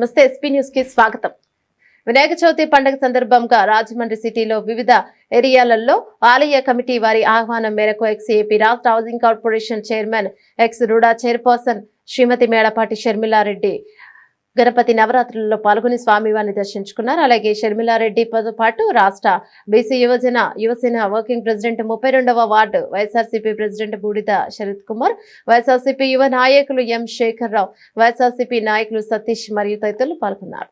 నమస్తే ఎస్పీ న్యూస్కి స్వాగతం. వినాయక చవితి పండుగ సందర్భంగా రాజమండ్రి సిటీలో వివిధ ఏరియాలలో ఆలయ కమిటీ వారి ఆహ్వానం మేరకు ఎక్స్ ఏపీ రాష్ట్ర housing corporation chairman ex RUDA chairperson Shrimati Medapati Sharmila Reddy Ganapati నవరాత్రులలో పాల్గొని స్వామివారిని దర్శించుకున్నారు. అలాగే షర్మిలారెడ్డితో పాటు రాష్ట్ర బీసీ యువజన యువసేన వర్కింగ్ ప్రెసిడెంట్ ముప్పై రెండవ ward YSRCP president Budida Sarath Kumar YSRCP యువ నాయకులు ఎం శేఖర్ రావు వైఎస్ఆర్సీపీ నాయకులు సతీష్ మరియు తదితరులు పాల్గొన్నారు.